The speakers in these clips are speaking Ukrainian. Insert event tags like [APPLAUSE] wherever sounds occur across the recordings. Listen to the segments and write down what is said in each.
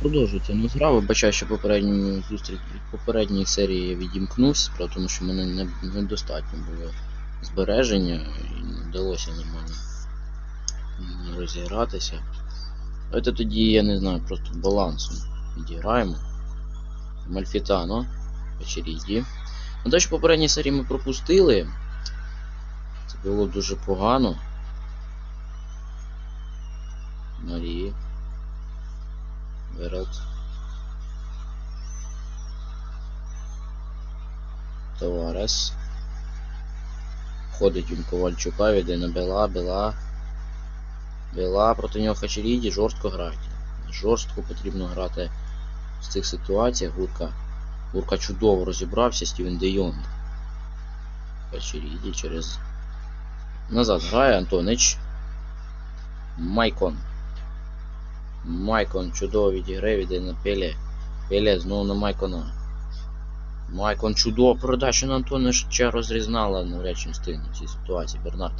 продовжується ну, гра. Вибачаю, що попередньому зустріч попередньої серії я відімкнувся, тому що мене не, недостатньо було збереження і не вдалося нормально розігратися. Давайте тоді, я не знаю, просто балансом відіграємо. Мальфітано, Печеріді. Ну, те, що попередній серії ми пропустили. Це було дуже погано. Марії. Вералд. Товарес. Ходить він Ковальчука, віде на Бела, Бела. Бела проти нього Хачеріді, жорстко грати. Жорстко потрібно грати в цих ситуаціях. Гурка. Гурка чудово розібрався, Стівен Де Йонг. Хачеріді через. Назад грає Антонич. Майкон. Майкон чудово відіграє, іде на Пеле. Пеле знову на Майкона. Майкон чудово передача на Антонича розрізнала навряд чи в цій ситуації Бернард.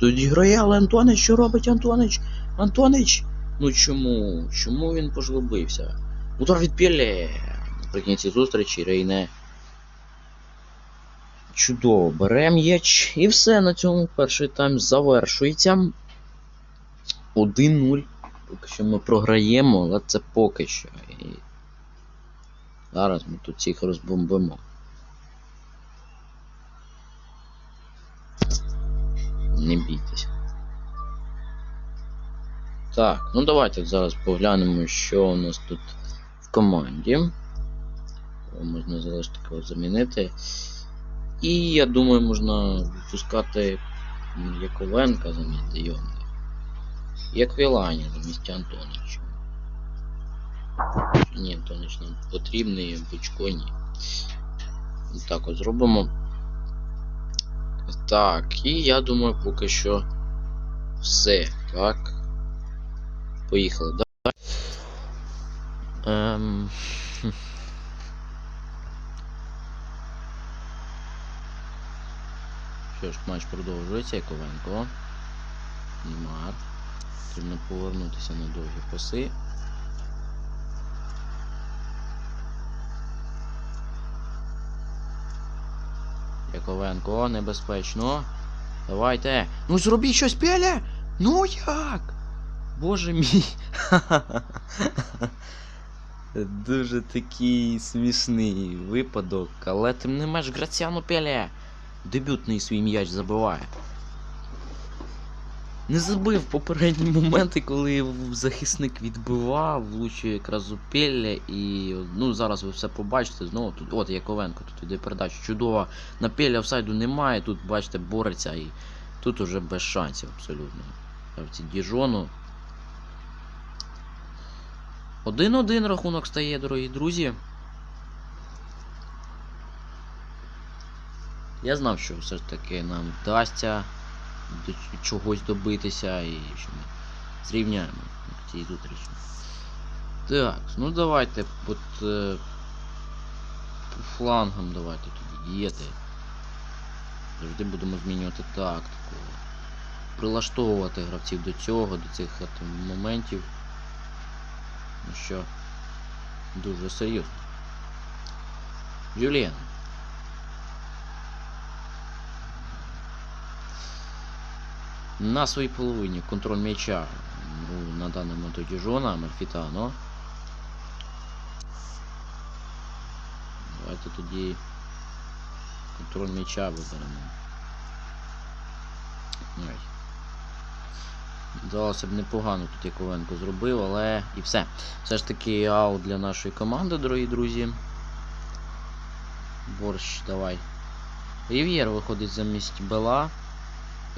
Тут грає, але Антонич, що робить Антонич? Антонич! Ну чому? Чому він пожлобився? Удар від Пеле! Наприкінці зустрічі Рейне. Чудово, бере м'яч. І все на цьому перший тайм завершується. 1-0. Поки що ми програємо, але це поки що. І зараз ми тут всіх розбомбимо. Не бійтеся. Так, ну давайте зараз поглянемо, що у нас тут в команді. Можна залишити кого замінити. І я думаю, можна випускати Яковенка замість Де Йонга. Як Вілані замість Антонича. Ні, Антонич нам потрібний, Бучко ні. Так от зробимо. Так, і я думаю, поки що все. Так. Поїхали, да? Ем... Що ж, матч продовжується, Яковенко. Неймар. Потрібно повернутися на довгі паси. Яковенко, небезпечно. Давайте. Ну зробіть щось пеля! Ну як? Боже мій. [LAUGHS] Дуже такий смішний випадок, але тим не менш Граціану Пеле дебютний свій м'яч забиває. Не забив попередні моменти, коли захисник відбивав, влучує якраз у Пелля і ну зараз ви все побачите знову тут. От Яковенко тут іде передача чудова. На Пелля офсайду немає, тут бачите, бореться і тут уже без шансів абсолютно. Гравці Діжону. 1-1 рахунок стає, дорогі друзі. Я знав, що все ж таки нам вдасться чогось добитися і що ми зрівняємо в цій зустрічі. Так, ну давайте от е, по флангам давайте тоді діяти. Завжди будемо змінювати тактику. Прилаштовувати гравців до цього, до цих от моментів. Ну що дуже серйозно. Жюльєн. На своїй половині контроль м'яча ну, на даний момент у Діжона, Мальфітано. Давайте тоді контроль м'яча виберемо. Ой. Б непогано тут Яковенко зробив, але і все. Все ж таки аут для нашої команди, дорогі друзі. Борщ, давай. Рів'єр виходить замість Бела.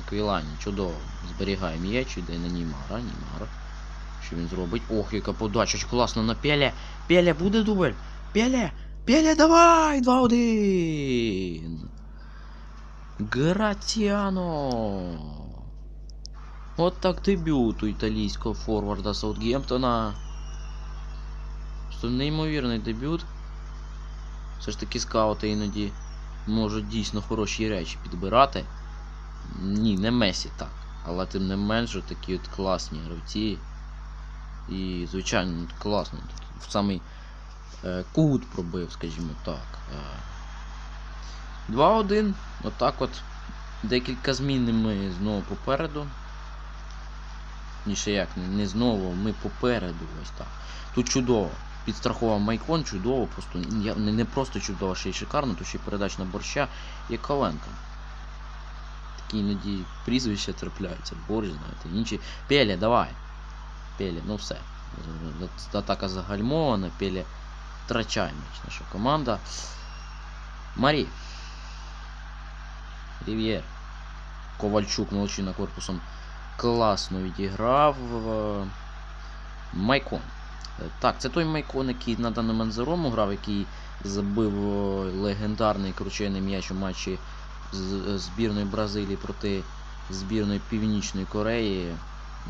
Аквілані, чудово. Зберігає м'яч, йде на Німара. Німар. Що він зробить? Ох, яка подача класна на Пеля. Пеля буде дубль. Пеля! Пеля, давай! 2-1! Гратіано! От так дебют у італійського форварда Саутгемптона. Що неймовірний дебют. Все ж таки скаути іноді можуть дійсно хороші речі підбирати. Ні, не Месі так. Але тим не менше такі от класні гравці. І, звичайно, класно в самий е, кут пробив, скажімо так. Е, 2-1. Отак от. Декілька змін ми знову попереду. Ніше як, не- знову, ми попереду ось так. Тут чудово. Підстрахував Майкон, чудово, просто не, просто чудово, ще й шикарно, то ще й передач на борща і Ковенка. Такі іноді прізвища трапляються, борщ, знаєте, інші. Пеле, давай. Пеле, ну все. Атака загальмована, Пеле втрачає м'яч наша команда. Марі. Рів'єр. Ковальчук молодчина корпусом класно відіграв. Е, Майкон. Так, це той Майкон, який на даний момент за Рому грав, який забив е, легендарний кручений м'яч у матчі збірної Бразилії проти збірної Північної Кореї.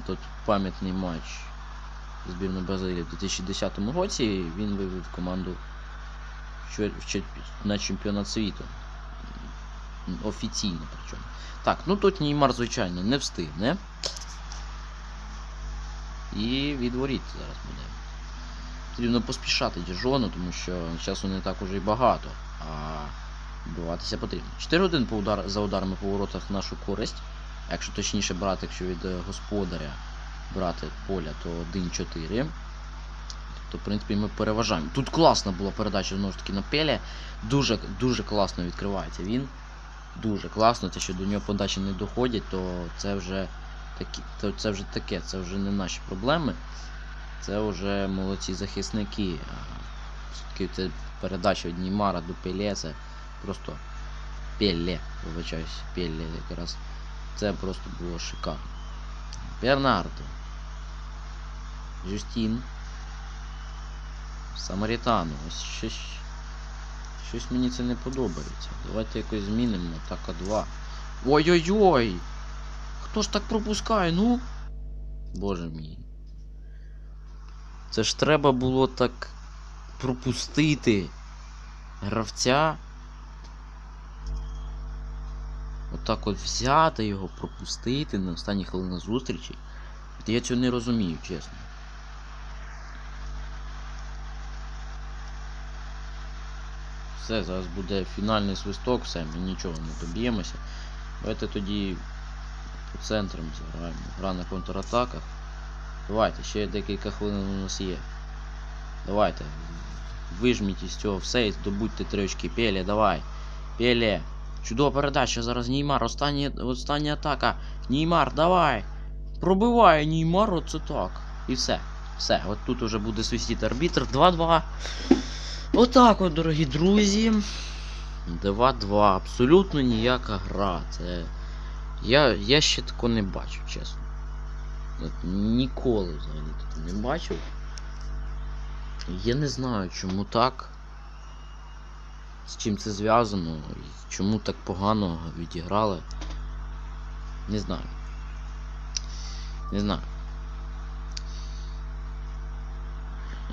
Тут пам'ятний матч збірної Бразилії в 2010 році. Він вивів команду на чемпіонат світу. Офіційно причому. Так, ну тут Неймар, звичайно, не встигне. І відворіт зараз буде. Потрібно поспішати Діжону, тому що часу не так уже й багато. А буватися потрібно. 4-1 по удар, за ударами по воротах нашу користь. Якщо точніше брати, якщо від е, господаря брати поля, то 1-4. Тобто, в принципі, ми переважаємо. Тут класна була передача знову ж таки на Пеле. Дуже, дуже класно відкривається він. Дуже класно. Те, що до нього подачі не доходять, то це вже такі, то це вже таке, це вже не наші проблеми. Це вже молодці захисники. Все-таки це передача від Німара до Пеле, це просто Пеле, вибачаюсь, Пеле якраз. Це просто було шикарно. Бернардо. Жюстін. Самарітану. Ось щось, щось мені це не подобається. Давайте якось змінимо. Атака 2. Ой-ой-ой! Хто ж так пропускає, ну? Боже мій. Це ж треба було так пропустити гравця. Отак от взяти його, пропустити на останні хвилини зустрічі. Я цього не розумію, чесно. Все, зараз буде фінальний свисток, все, ми нічого не доб'ємося. Давайте тоді по центрам зіграємо. Гра на контратаках. Давайте, ще декілька хвилин у нас є. Давайте. Вижміть із цього все і здобудьте три очки. Пеле, давай. Пеле. Чудова передача. Зараз Неймар. Остання, остання атака. Неймар, давай. Пробиває Неймар, оце так. І все. Все. От тут уже буде свистіти арбітр. 2-2. Отак от, дорогі друзі. 2-2. Абсолютно ніяка гра. Це. Я, я ще такого не бачив, чесно. От, ніколи взагалі такого не бачив. Я не знаю, чому так. З чим це зв'язано, і чому так погано відіграли. Не знаю. Не знаю.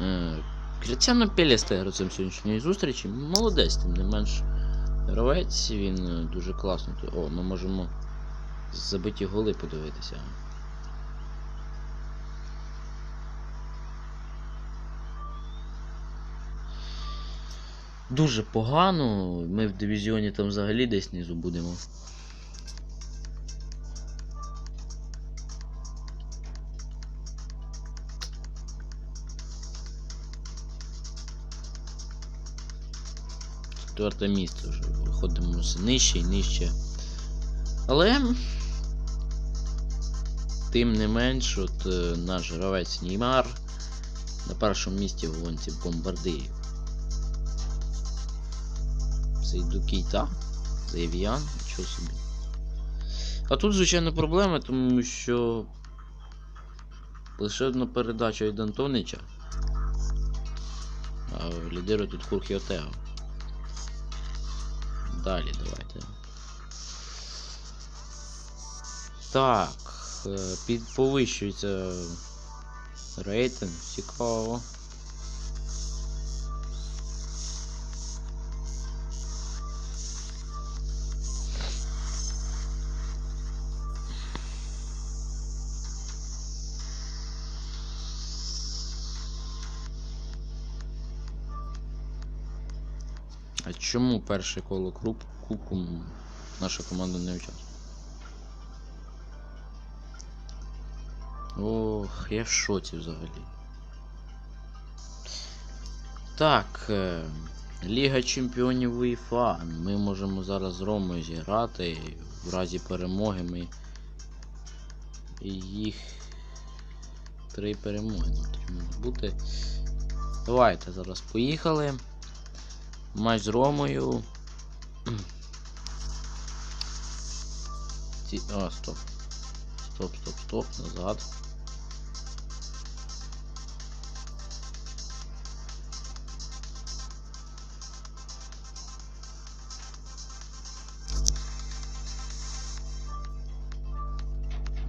Е, Кріціано Пеле стає гравцем сьогоднішньої зустрічі. Молодець, тим не менш. Гравець, він дуже класно. О, ми можемо забиті голи подивитися. Дуже погано. Ми в дивізіоні там взагалі десь знизу будемо. Четверте місце вже. Виходимо все нижче і нижче. Але. Тим не менш, от е, наш гравець Неймар на першому місці в гонці бомбардирів. Сейду Кейта, Зейв'ян, нічого собі. А тут, звичайно, проблема, тому що лише одна передача від Антонича. А лідирує тут Хурхі Отео. Далі давайте. Так, е, підповищується рейтинг, цікаво. А чому перше коло круп кубку наша команда не участвує? Ох, я в шоці взагалі. Так. Е, Ліга Чемпіонів УЄФА. Ми можемо зараз з Ромою зіграти. В разі перемоги ми їх три перемоги нам потрібно бути. Давайте зараз поїхали. Матч з Ромою. Ці... А, стоп. Стоп, стоп, стоп, назад.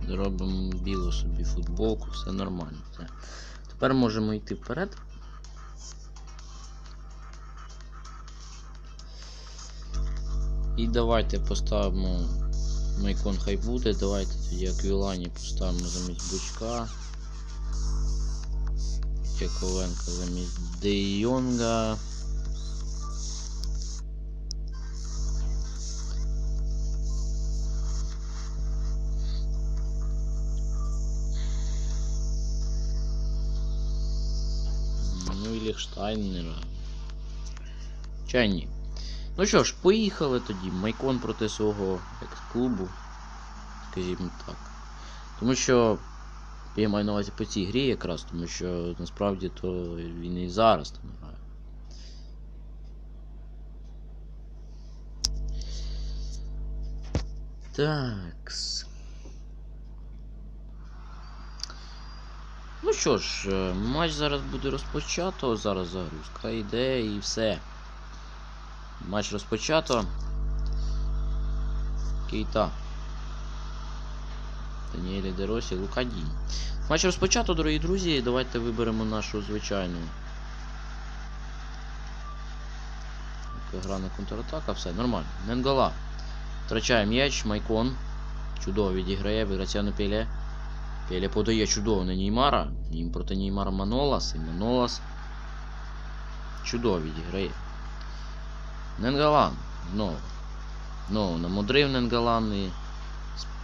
Зробимо білу собі футболку, все нормально. Все. Тепер можемо йти вперед. І давайте поставимо Майкон хай буде. Давайте тоді Аквілані поставимо замість Бучка. Яковенка замість Де Йонга. Ну і Ліхштайнера. Чайні. Ну що ж, поїхали тоді. Майкон проти свого екс-клубу. Скажімо так. Тому що. Я маю на увазі по цій грі якраз, тому що насправді то він і зараз там грає. Такс. Ну що ж, е, матч зараз буде розпочато, зараз загрузка йде і все. Матч розпочато. Кейта. Даніелі Деросі, Лукадінь. Матч розпочато, дорогі друзі. Давайте виберемо нашу звичайну. Така Гра на контратака, все, нормально. Менгола. Втрачає м'яч, Майкон. Чудово відіграє, Віграціану Пеле. Пеле подає чудово на Неймара. Їм проти Неймара Манолас і Манолас. Чудово відіграє. Ненгалан. Знову. Знову намудрив Ненгалан і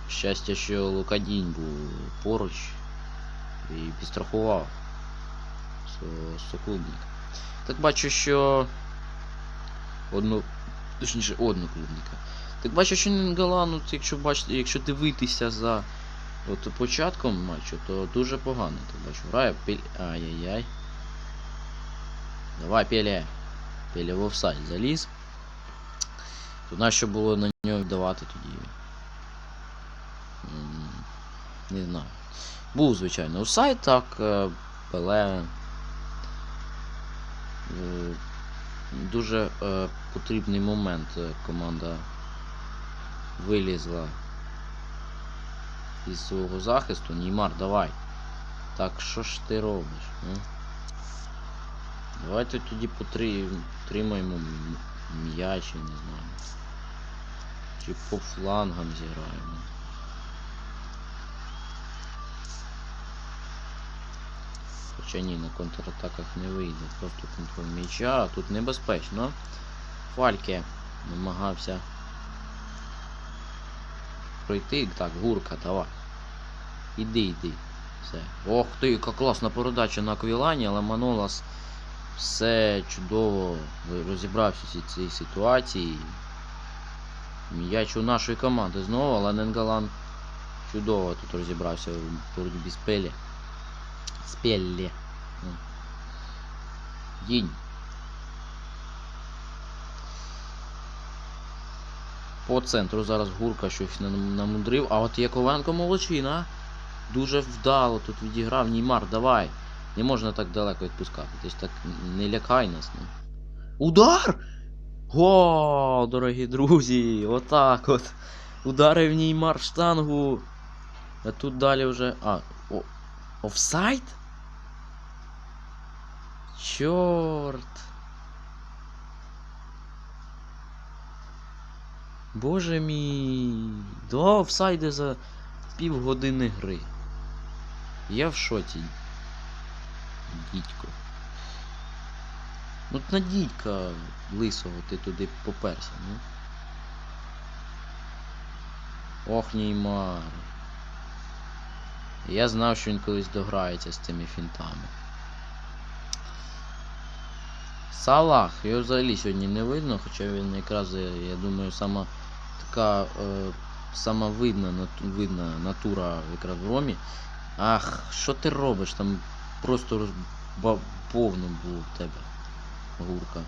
щастя, що Лукадінь був поруч і підстрахував соклубника. Так бачу, що одну. Точніше, одноклубника. Так бачу, що Ненгалан, от якщо бачите, якщо дивитися за от початком матчу, то дуже погано. Так бачу, грає Пель. Ай-яй-яй. Давай, Пеле. Пеле в офсайд заліз. Тут нащо було на нього давати тоді. Не знаю. Був, звичайно, офсайд, так, е, Пеле. е, Дуже е, потрібний момент е, команда вилізла із свого захисту. Неймар, давай. Так, що ж ти робиш? Давайте тоді потри... потримаємо м'яч, я не знаю. Чи по флангам зіграємо. Хоча ні, на контратаках не вийде. Просто контроль м'яча, тут небезпечно. Фальке намагався пройти. Так, гурка, давай. Іди, іди. Все. Ох ти, яка класна передача на Аквілані, але Манолас все чудово розібрався в цій ситуації. М'яч у нашої команди знову, але Ненгалан чудово тут розібрався в боротьбі з Пелі. З Пеллі. Дінь. По центру зараз Гурка щось нам- намудрив, а от Яковенко молодчина. Дуже вдало тут відіграв Неймар, давай. Не можна так далеко відпускати. Ти ж так не лякай нас. Ну. Удар! Го, дорогі друзі! Отак от. Неймар в штангу. А тут далі вже. А, о, офсайд? Чорт. Боже мій. Два офсайди за півгодини гри. Я в шоці. Дідько. Ну на дідька лисого ти туди поперся, ну. Ох, Неймар. Я знав, що він колись дограється з цими фінтами. Салах, його взагалі сьогодні не видно, хоча він якраз, я думаю, сама така е, сама видна, нату- видна натура якраз в Ромі. Ах, що ти робиш? Там просто роз... повно було в тебе гурка.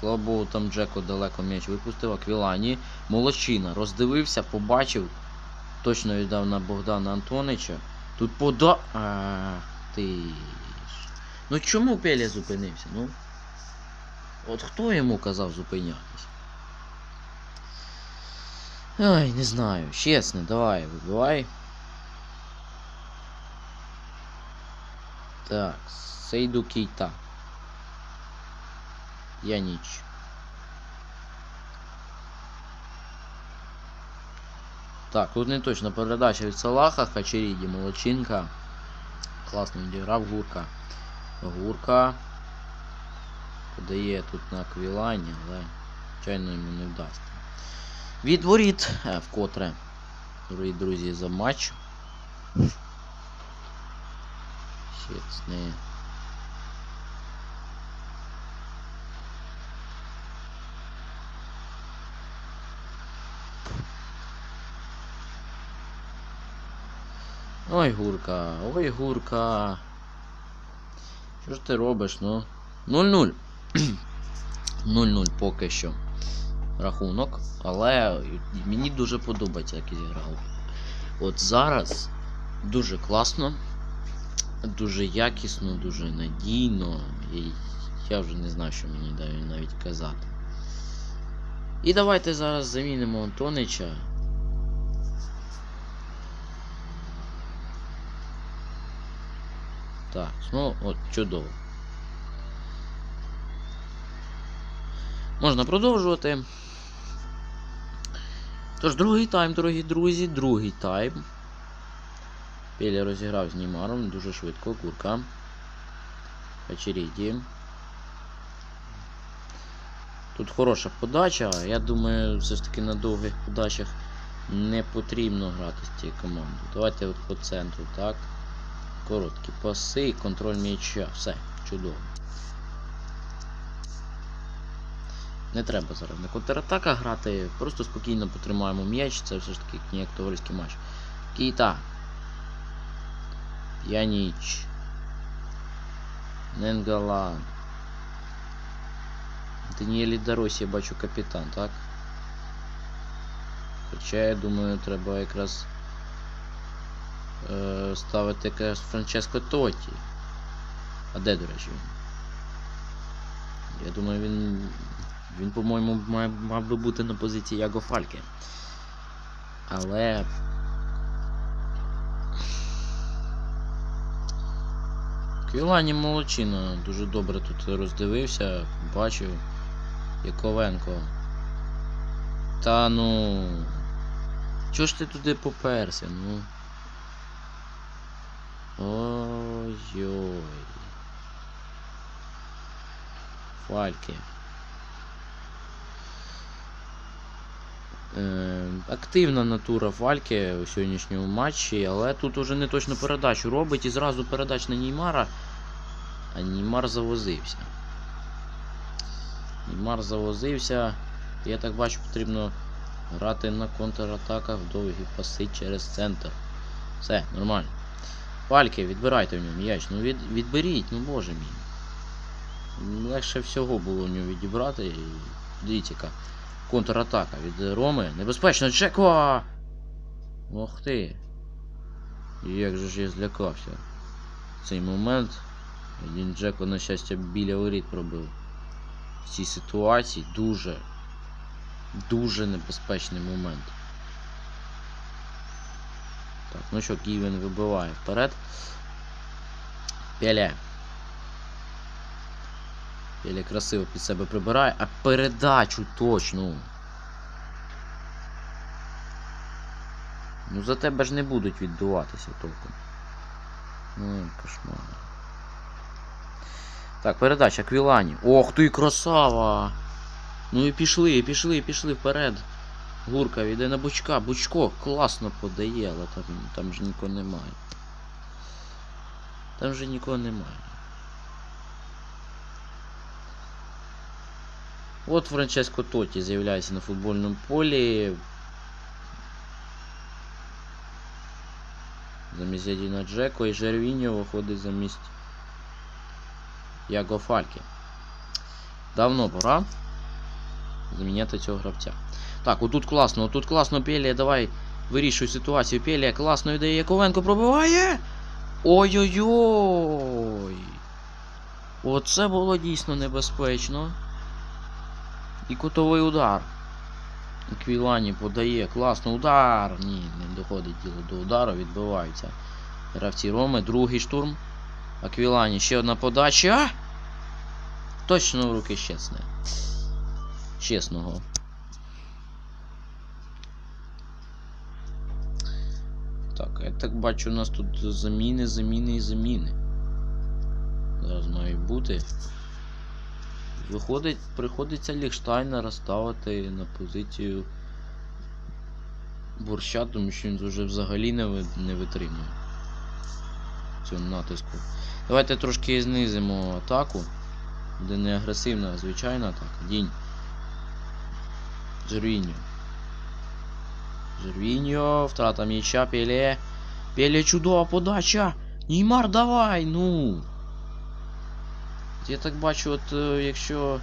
Слава Богу, там Джеко далеко м'яч випустив, Аквілані. Молодчина. Роздивився, побачив. Точно віддав на Богдана Антонича. Тут пода. Ах ти ж. Ну чому Пеля зупинився? Ну. От хто йому казав зупинятися? Ай, не знаю. Чесно, давай, вибивай. Так, Сейду Кейта. Я ніч. Так, тут не точно передача від Салаха, Хачеріді, Молодчинка. Класно відіграв Гурка. Гурка. Подає тут на Квілані, але звичайно йому не вдасться. Від воріт е, вкотре. Дорогі друзі, за матч. Не. Ой, гурка, ой, гурка. Що ж ти робиш, ну? 0-0. 0-0 [CLEARS THROAT] поки що. Рахунок. Але мені дуже подобається, як зіграв. От зараз дуже класно, дуже якісно, дуже надійно. І я вже не знаю, що мені навіть казати. І давайте зараз замінимо Антонича. Так, ну от чудово. Можна продовжувати. Тож, другий тайм, дорогі друзі, другий тайм. Пелі розіграв з Неймаром дуже швидко, курка. Хачеріді. Тут хороша подача, я думаю, все ж таки на довгих подачах не потрібно грати з цією командою. Давайте от по центру, так. Короткі паси, контроль м'яча. Все, чудово. Не треба зараз на контратаках грати, просто спокійно потримаємо м'яч, це все ж таки як товариський матч. Кейта. П'яніч. Ненгалан. Даніелі Даросі я бачу капітан, так? Хоча я думаю, треба якраз ставити якраз Франческо Тоті. А де, до речі? Я думаю, він. Він, по-моєму, мав би бути на позиції Яго Фальке. Але. Квілані молодчина дуже добре тут роздивився, бачив. Яковенко. Та ну. Чого ж ти туди поперся, ну? Ой-ой. Фальки. Е, активна натура Фальки у сьогоднішньому матчі, але тут уже не точно передачу робить і зразу передач на Неймара, а Неймар завозився. Неймар завозився. Я так бачу, потрібно грати на контратаках довгі паси через центр. Все, нормально. Фальки, відбирайте в нього м'яч. Ну від, відберіть, ну боже мій. Легше всього було в нього відібрати. Дивіться, яка контратака від Роми. Небезпечно, Джеко! Ох ти. Як же ж я злякався. Цей момент один Джеко, на щастя, біля воріт пробив. В цій ситуації дуже, дуже небезпечний момент. Так, ну що, Ківін вибиває вперед. Пеле. Пеле красиво під себе прибирає, а передачу точну. Ну за тебе ж не будуть відбиватися толком. Ну, кошмар. Так, передача Квілані. Ох ти, красава! Ну і пішли, і пішли, і пішли вперед. Гурка йде на бучка. Бучко класно подає, але там, там же нікого немає. Там же нікого немає. От Франческо Тоті з'являється на футбольному полі. Замість Ядіна Джеко і Жервіньо виходить замість Яго Фальки. Давно пора заміняти цього гравця. Так, отут класно, отут класно Пелія, давай вирішуй ситуацію. Пелія класно йде, Яковенко пробиває. Ой-ой-ой. Оце було дійсно небезпечно. І кутовий удар. Квілані подає. Класно удар. Ні, не доходить діло до удару, відбиваються. Гравці Роми, другий штурм. Аквілані, ще одна подача. Точно в руки щесне. Чесного. Так, я так бачу, у нас тут заміни, заміни і заміни. Зараз мають бути. Виходить, приходиться Ліхштайна розставити на позицію борща, тому що він вже взагалі не, не витримує цього натиску. Давайте трошки знизимо атаку. Буде не агресивна, а звичайна атака. Дінь. Жервіньо. Жервіньо, втрата м'яча, Пеле. Пеле чудова подача! Неймар, давай, ну! Я так бачу, от е, якщо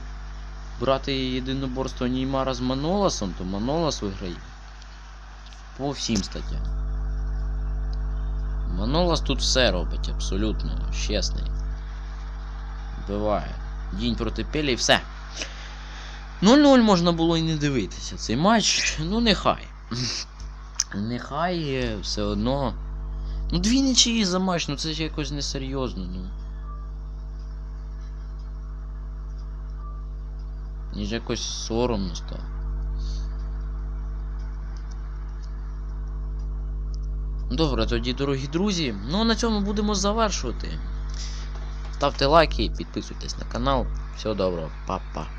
брати єдиноборство Неймара з Маноласом, то Манолас виграє. По всім статтям. Манолас тут все робить, абсолютно чесний. Вбиває. Дінь проти Пелі і все. 0-0 можна було і не дивитися цей матч. Ну нехай. [CLEARS THROAT] Нехай все одно. Ну дві нічиї за матч, ну це ж якось несерйозно, ну. Мені ж якось соромно стало. Добре, тоді, дорогі друзі. Ну а на цьому будемо завершувати. Ставте лайки, підписуйтесь на канал. Всього доброго, па-па.